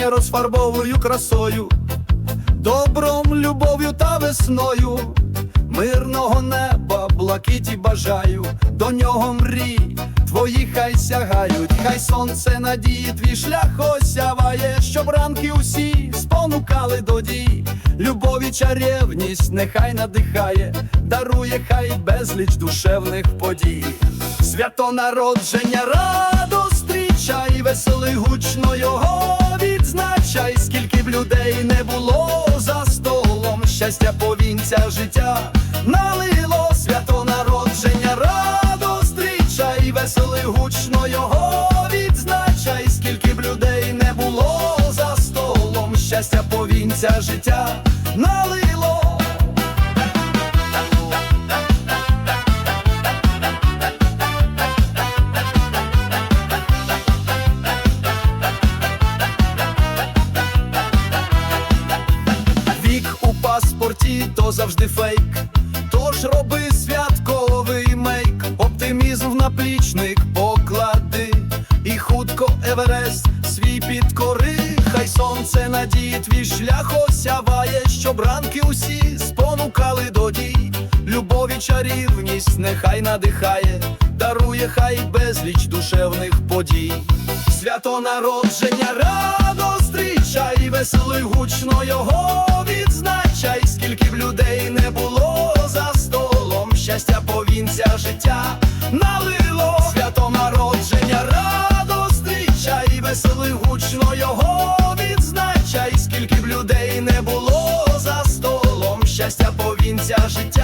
я розфарбовую красою, добром, любов'ю та весною, мирного неба, блакиті бажаю, до нього мрій, твої хай сягають, хай сонце надії, твій шлях осяває, щоб ранки усі спонукали до дій, любові чарівність нехай надихає, дарує хай безліч душевних подій, свято народження радо людей не було за столом, щастя повінця життя налило. Свято народження, радо зустрічай, веселий гучно його відзначай, скільки б людей не було за столом, щастя повінця життя налило. Паспорті то завжди фейк. Тож роби святковий мейк, оптимізм в наплічник поклади, і хутко Еверест свій підкори, хай сонце надії твій шлях осяває, щоб ранки усі спонукали до дій. Любові чарівність нехай надихає, дарує хай безліч душевних подій. Свято народження радо зустрічай, сонця життя налило свято народження, радо зустріча веселий гучно його відзначай, скільки б людей не було за столом щастя повінця життя.